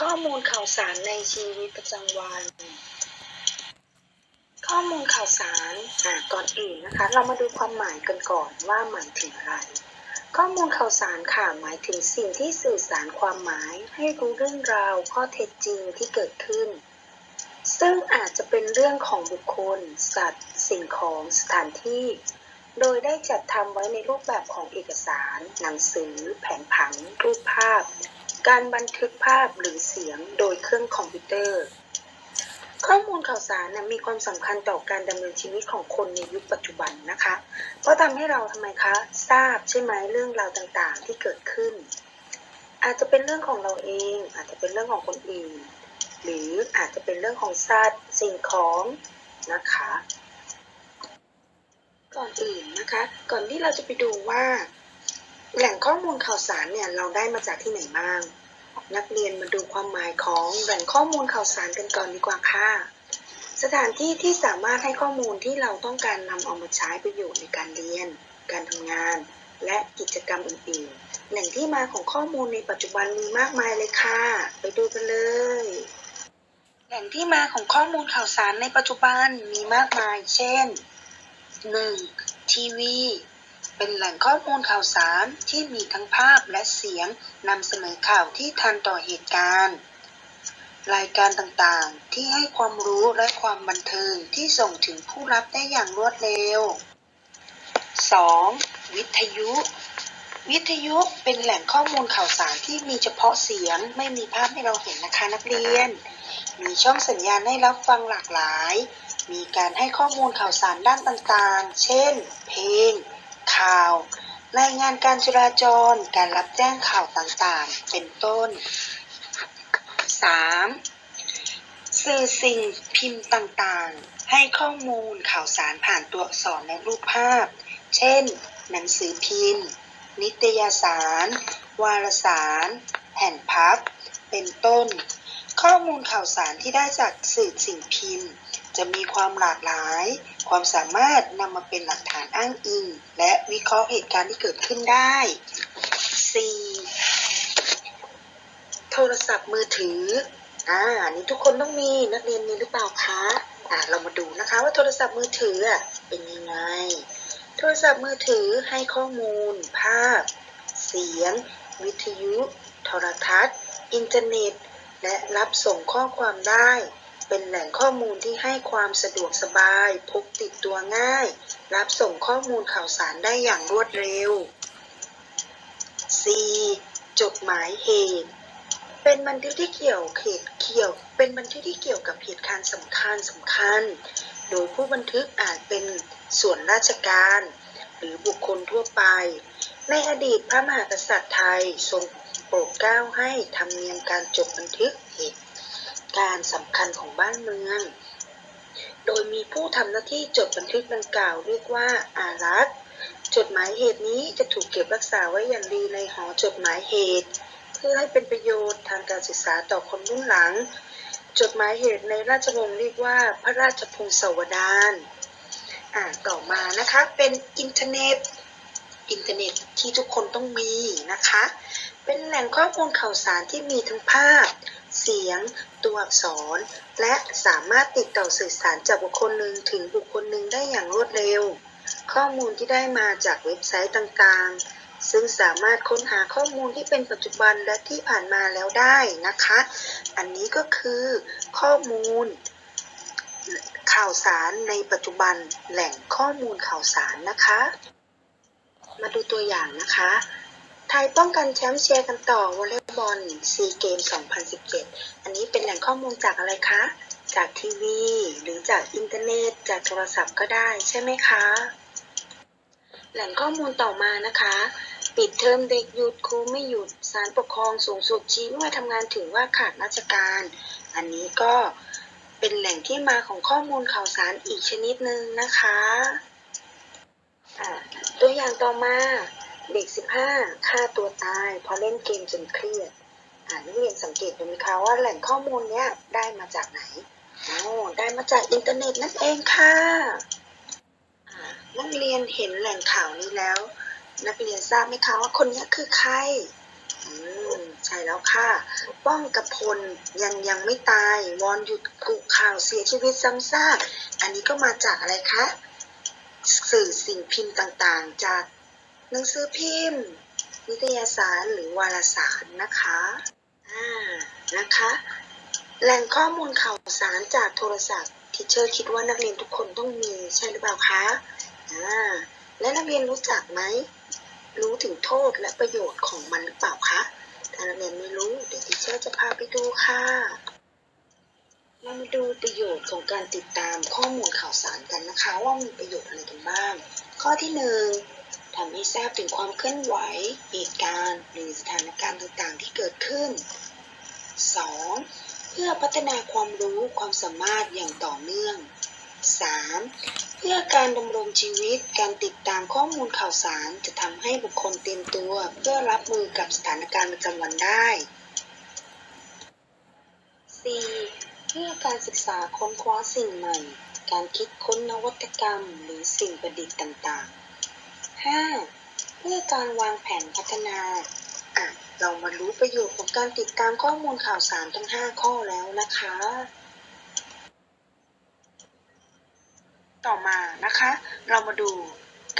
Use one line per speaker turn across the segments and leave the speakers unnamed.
ข้อมูลข่าวสารในชีวิตประจำวัน ข้อมูลข่าวสารอะก่อนอื่นนะคะ เรามาดูความหมายกันก่อนว่าหมายถึงอะไร ข้อมูลข่าวสารค่ะหมายถึงสิ่งที่สื่อสารความหมาย ให้รู้เรื่องราวข้อเท็จจริงที่เกิดขึ้น ซึ่งอาจจะเป็นเรื่องของบุคคล สัตว์ สิ่งของสถานที่ โดยได้จัดทำไว้ในรูปแบบของเอกสาร หนังสือ แผนผัง รูปภาพ การบันทึกภาพหรือเสียงโดยเครื่องคอมพิวเตอร์ ข้อมูลข่าวสารนะมีความสำคัญต่อการดำเนินชีวิตของคนในยุคปัจจุบันนะคะ เพราะทำให้เราทำไมคะทราบใช่ไหมเรื่องราวต่างๆ ที่เกิดขึ้น อาจจะเป็นเรื่องของเราเอง อาจจะเป็นเรื่องของคนอื่น หรืออาจจะเป็นเรื่องของสัตว์สิ่งของนะคะ ก่อนอื่นนะคะ ก่อนที่เราจะไปดูว่า แหล่งข้อมูลข่าวสารเนี่ยเราได้มาจากที่ไหนบ้าง นักเรียนมาดูความหมายของแหล่งข้อมูลข่าวสารกันก่อนดีกว่าค่ะ สถานที่ที่สามารถให้ข้อมูลที่เราต้องการนำเอามาใช้ประโยชน์ในการเรียน การทำงาน และกิจกรรมอื่นๆ แหล่งที่มาของข้อมูลในปัจจุบันมีมากมายเลยค่ะ ไปดูกันเลยแหล่งที่มาของข้อมูลข่าวสารในปัจจุบันมีมากมาย เช่น 1. ทีวี เป็นแหล่งข้อมูลข่าวสารที่มีทั้งภาพและเสียงนำเสนอข่าวที่ทันต่อเหตุการณ์ รายการต่างๆ ที่ให้ความรู้และความบันเทิงที่ส่งถึงผู้รับได้อย่างรวดเร็ว 2. วิทยุ วิทยุเป็นแหล่งข้อมูลข่าวสารที่มีเฉพาะเสียงไม่มีภาพให้เราเห็นนะคะนักเรียน มีช่องสัญญาณให้รับฟังหลากหลาย มีการให้ข้อมูลข่าวสารด้านต่างๆ เช่น เพลง ข่าว รายงานการจราจร การรับแจ้งข่าวต่างๆ เป็นต้น 3. สื่อสิ่งพิมพ์ต่างๆ ให้ข้อมูลข่าวสารผ่านตัวอักษรและรูปภาพ เช่น หนังสือพิมพ์ นิตยสาร วารสาร แผ่นพับ เป็นต้น ข้อมูลข่าวสารที่ได้จากสื่อสิ่งพิมพ์ จะมีความหลากหลาย ความสามารถนำมาเป็นหลักฐานอ้างอิง และวิเคราะห์เหตุการณ์ที่เกิดขึ้นได้ 4. โทรศัพท์มือถือ อ่านนี้ทุกคนต้องมีนักเรียนมีหรือเปล่าคะ อ่า เรามาดูนะคะว่าโทรศัพท์มือถืออะเป็นยังไง โทรศัพท์มือถือให้ข้อมูล ภาพ เสียง วิทยุ โทรทัศน์ อินเทอร์เน็ต และรับส่งข้อความได้ เป็นแหล่งข้อมูลที่ให้ความสะดวกสบาย พกติดตัวง่าย รับส่งข้อมูลข่าวสารได้อย่างรวดเร็ว 4. จดหมายเหตุ เป็นบันทึกที่เกี่ยวเหตุเกี่ยว เป็นบันทึกที่เกี่ยวกับเหตุการณ์สำคัญสำคัญ โดยผู้บันทึกอาจเป็นส่วนราชการ หรือบุคคลทั่วไป ในอดีตพระมหากษัตริย์ไทยทรงโปรดเกล้าให้ทำเนียมการจดบันทึกเหตุ การสำคัญของบ้านเมือง โดยมีผู้ทำหน้าที่จดบันทึกดังกล่าวเรียกว่าอารักษ์จดหมายเหตุนี้จะถูกเก็บรักษาไว้อย่างดีในหอจดหมายเหตุ เพื่อให้เป็นประโยชน์ทางการศึกษาต่อคนรุ่นหลัง จดหมายเหตุในราชวงศ์เรียกว่าพระราชพงศาวดารอ่าต่อมานะคะเป็นอินเทอร์เน็ต อินเทอร์เน็ตที่ทุกคนต้องมีนะคะ เป็นแหล่งข้อมูลข่าวสารที่มีทั้งภาพ เสียง ตัวอักษร และสามารถติดต่อสื่อสารจากบุคคลหนึ่งถึงบุคคลหนึ่งได้อย่างรวดเร็ว ข้อมูลที่ได้มาจากเว็บไซต์ต่างๆ ซึ่งสามารถค้นหาข้อมูลที่เป็นปัจจุบันและที่ผ่านมาแล้วได้นะคะ อันนี้ก็คือข้อมูลข่าวสารในปัจจุบันแหล่งข้อมูลข่าวสารนะคะ มาดูตัวอย่างนะคะ ทยป้องกันแชมป์เชียร์กันต่อวอลเลย์บอลซีเกม 2017 อันนี้เป็นแหล่งข้อมูลจากอะไรคะ จากทีวี หรือจากอินเทอร์เน็ต จากโทรศัพท์ก็ได้ใช่ไหมคะ แหล่งข้อมูลต่อมานะคะ ปิดเทอมเด็กหยุดครูไม่หยุดศาลปกครองสูงสุดชี้ว่าทำงานถือว่าขาดราชการ อันนี้ก็เป็นแหล่งที่มาของข้อมูลข่าวสารอีกชนิดหนึ่งนะคะอ่าตัวอย่างต่อมา เด็ก 15ฆ่าตัวตายเพราะเล่นเกมจนเครียดอานักเรียนสังเกตดูไหมคะว่าแหล่งข้อมูลเนี้ยได้มาจากไหนโอ๋อได้มาจากอินเทอร์เน็ตนั่นเองค่ะนักเรียนเห็นแหล่งข่าวนี้แล้ว นักเรียนทราบไหมคะว่าคนนี้คือใครอืมใช่แล้วค่ะ ป้องกับพลยังยังไม่ตายวอนหยุดกุข่าวเสียชีวิตซ้ำซากอันนี้ก็มาจากอะไรคะสื่อสิ่งพิมพ์ต่างๆ จาก หนังสือพิมพ์ นิตยสารหรือวารสารนะคะอ่านะคะ แหล่งข้อมูลข่าวสารจากโทรศัพท์ทิเชอร์คิดว่านักเรียนทุกคนต้องมีใช่หรือเปล่าคะอ่าและนักเรียนรู้จักไหม รู้ถึงโทษและประโยชน์ของมันหรือเปล่าคะถ้านักเรียนไม่รู้เดี๋ยวทิเชอร์จะพาไปดูค่ะมาดูประโยชน์ของการติดตามข้อมูลข่าวสารกันนะคะ ว่ามีประโยชน์อะไรกันบ้าง ข้อที่หนึ่ง ทำให้ทราบถึงความเคลื่อนไหว เหตุการณ์ หรือสถานการณ์ต่างๆ ที่เกิดขึ้น 2. เพื่อพัฒนาความรู้ความสามารถอย่างต่อเนื่อง 3. เพื่อการดำรงชีวิตการติดตามข้อมูลข่าวสารจะทำให้บุคคลเตรียมตัว เพื่อรับมือกับสถานการณ์ประจำวันได้ 4. เพื่อการศึกษาค้นคว้าสิ่งใหม่ การคิดค้นนวัตกรรม หรือสิ่งประดิษฐ์ต่างๆ 5. เพื่อการวางแผนพัฒนาอะเรามารู้ประโยชน์ของการติดตามข้อมูลข่าวสารทั้ง 5 ข้อแล้วนะคะ ต่อมานะคะ เรามาดู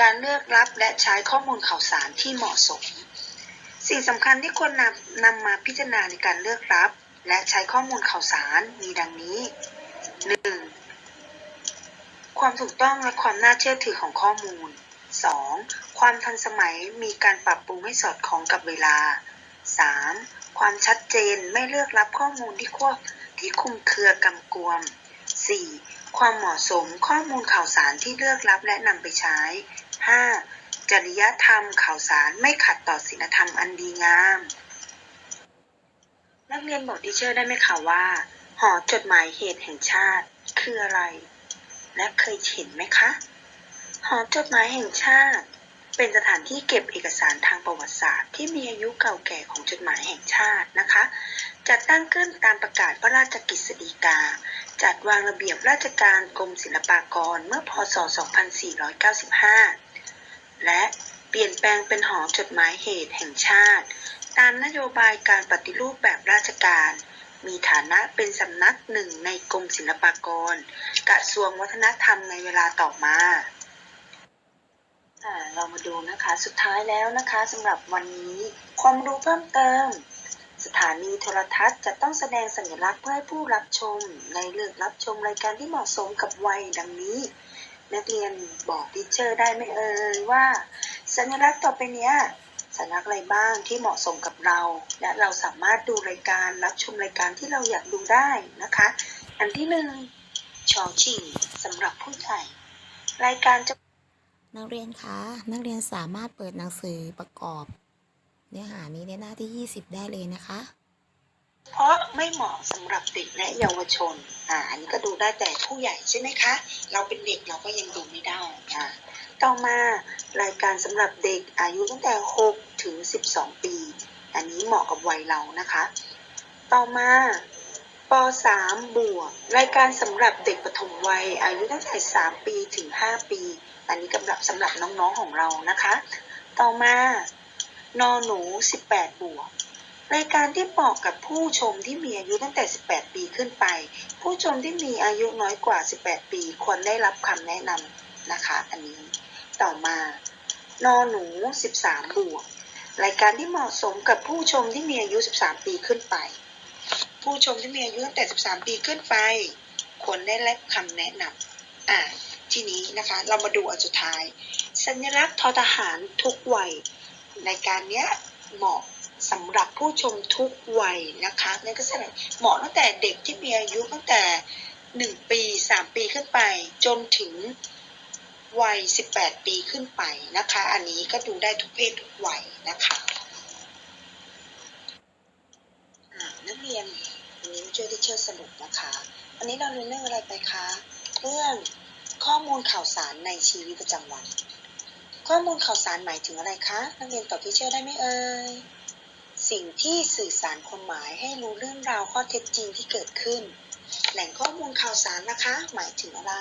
การเลือกรับและใช้ข้อมูลข่าวสารที่เหมาะสม สิ่งสำคัญที่ควรนำนำมาพิจารณาในการเลือกรับ และใช้ข้อมูลข่าวสารมีดังนี้ 1. ความถูกต้องและความน่าเชื่อถือของข้อมูล 2. ความทันสมัยมีการปรับปรุงให้สอดคล้องกับเวลา 3. ความชัดเจนไม่เลือกรับข้อมูลที่ควบที่คุมเครือกำกวม 4. ความเหมาะสมข้อมูลข่าวสารที่เลือกรับและนำไปใช้ 5. จริยธรรมข่าวสารไม่ขัดต่อศีลธรรมอันดีงาม นักเรียนบอกดิเชอร์ได้ไหมคะว่า หอจดหมายเหตุแห่งชาติคืออะไร และเคยเห็นไหมคะ หอจดหมายแห่งชาติ เป็นสถานที่เก็บเอกสารทางประวัติศาสตร์ ที่มีอายุเก่าแก่ของจดหมายแห่งชาตินะคะ จัดตั้งขึ้นตามประกาศพระราชกฤษฎีกา จัดวางระเบียบราชการกรมศิลปากรเมื่อพศ 2495 และเปลี่ยนแปลงเป็นหอจดหมายเหตุแห่งชาติ ตามนโยบายการปฏิรูปแบบราชการมีฐานะเป็นสำนักหนึ่งในกรมศิลปากร กระทรวงวัฒนธรรมในเวลาต่อมาอ่า เรามาดูนะคะสุดท้ายแล้วนะคะสำหรับวันนี้ความรู้เพิ่มเติม สถานีโทรทัศน์จะต้องแสดงสัญลักษณ์เพื่อให้ผู้รับชมในเลือกรับชมรายการที่เหมาะสมกับวัยดังนี้ นักเรียนบอกทีเชอร์ได้ไหมเอ่ยว่า สัญลักษณ์ต่อไปเนี้ยสัญลักษณ์อะไรบ้างที่เหมาะสมกับเรา และเราสามารถดูรายการรับชมรายการที่เราอยากดูได้นะคะ อันที่หนึ่งชอชิงสำหรับผู้ใหญ่รายการจะ
นักเรียนคะ นักเรียนสามารถเปิดหนังสือประกอบ เนื้อหานี้ในหน้าที่ 20 ได้เลยนะคะ
เพราะไม่เหมาะสำหรับเด็กและเยาวชน อ่า อันนี้ก็ดูได้แต่ผู้ใหญ่ใช่ไหมคะ เราเป็นเด็กเราก็ยังดูไม่ได้อ่าต่อมารายการสำหรับเด็กอายุตั้งแต่ 6 ถึง 12 ปี อันนี้เหมาะกับวัยเรานะคะ ต่อมาป .3 บวก รายการสำหรับเด็กปฐมวัยอายุตั้งแต่ 3 ปีถึง 5 ปี อันนี้สำหรับสำหรับน้องๆของเรานะคะ ต่อมานอหนู 18 บวกรายการที่เหมาะกับผู้ชมที่มีอายุตั้งแต่ 18 ปีขึ้นไป ผู้ชมที่มีอายุน้อยกว่า 18 ปีควรได้รับคำแนะนำนะคะ อันนี้ ต่อมานอหนู 13 บวก รายการที่เหมาะสมกับผู้ชมที่มีอายุ 13 ปีขึ้นไป ผู้ชมที่มีอายุตั้งแต่ 13 ปีขึ้นไป ควรได้รับคำแนะนำอ่า ทีนี้นะคะ เรามาดูอันสุดท้าย สัญลักษณ์ทอทหารทุกวัยรายการเนี้ยเหมาะสำหรับผู้ชมทุกวัยนะคะนั่นก็แสดงเหมาะตั้งแต่เด็กที่มีอายุตั้งแต่หนึ่งปีสามปีขึ้นไป จนถึงวัยสิบแปดปีขึ้นไปนะคะ อันนี้ก็ดูได้ทุกเพศทุกวัยนะคะนักเรียนวันนี้ช่วยที่เชื่อสรุปนะคะ วันนี้เราเรียนเรื่องอะไรไปคะ เรื่อง ข้อมูลข่าวสารในชีวิตประจำวัน ข้อมูลข่าวสารหมายถึงอะไรคะ นักเรียนตอบที่เชื่อได้ไหมเอ่ย สิ่งที่สื่อสารความหมายให้รู้เรื่องราวข้อเท็จจริงที่เกิดขึ้น แหล่งข้อมูลข่าวสารนะคะ หมายถึงอะไร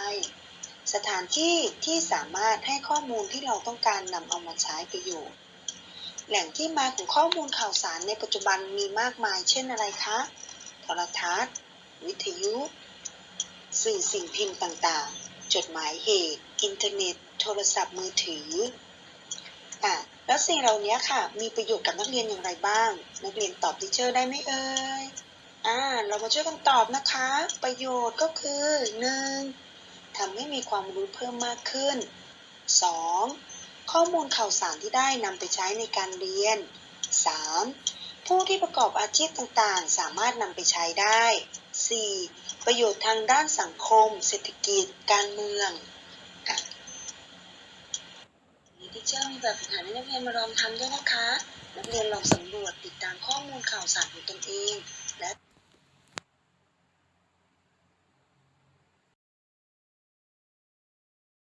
สถานที่ที่สามารถให้ข้อมูลที่เราต้องการนำเอามาใช้ประโยชน์ แหล่งที่มาของข้อมูลข่าวสารในปัจจุบันมีมากมาย เช่นอะไรคะ โทรทัศน์ วิทยุ สื่อสิ่งพิมพ์ต่างๆ จดหมายเหตุ อินเทอร์เน็ต โทรศัพท์มือถืออะแล้วสิ่งเหล่านี้ค่ะ มีประโยชน์กับนักเรียนอย่างไรบ้าง นักเรียนตอบทิเชอร์ได้ไหมเอ่ยอ่าเรามาช่วยกันตอบนะคะ ประโยชน์ก็คือ 1. ทำให้มีความรู้เพิ่มมากขึ้น 2. ข้อมูลข่าวสารที่ได้นำไปใช้ในการเรียน 3. ผู้ที่ประกอบอาชีพต่างๆ สามารถนำไปใช้ได้ 4. ประโยชน์ทางด้านสังคม เศรษฐกิจ การเมืองนี่ที่เชื่อมีแบบฝึกหัดให้นักเรียนมาลองทำด้วยนะคะ นักเรียนลองสำรวจติดตามข้อมูลข่าวสารของตนเอง และ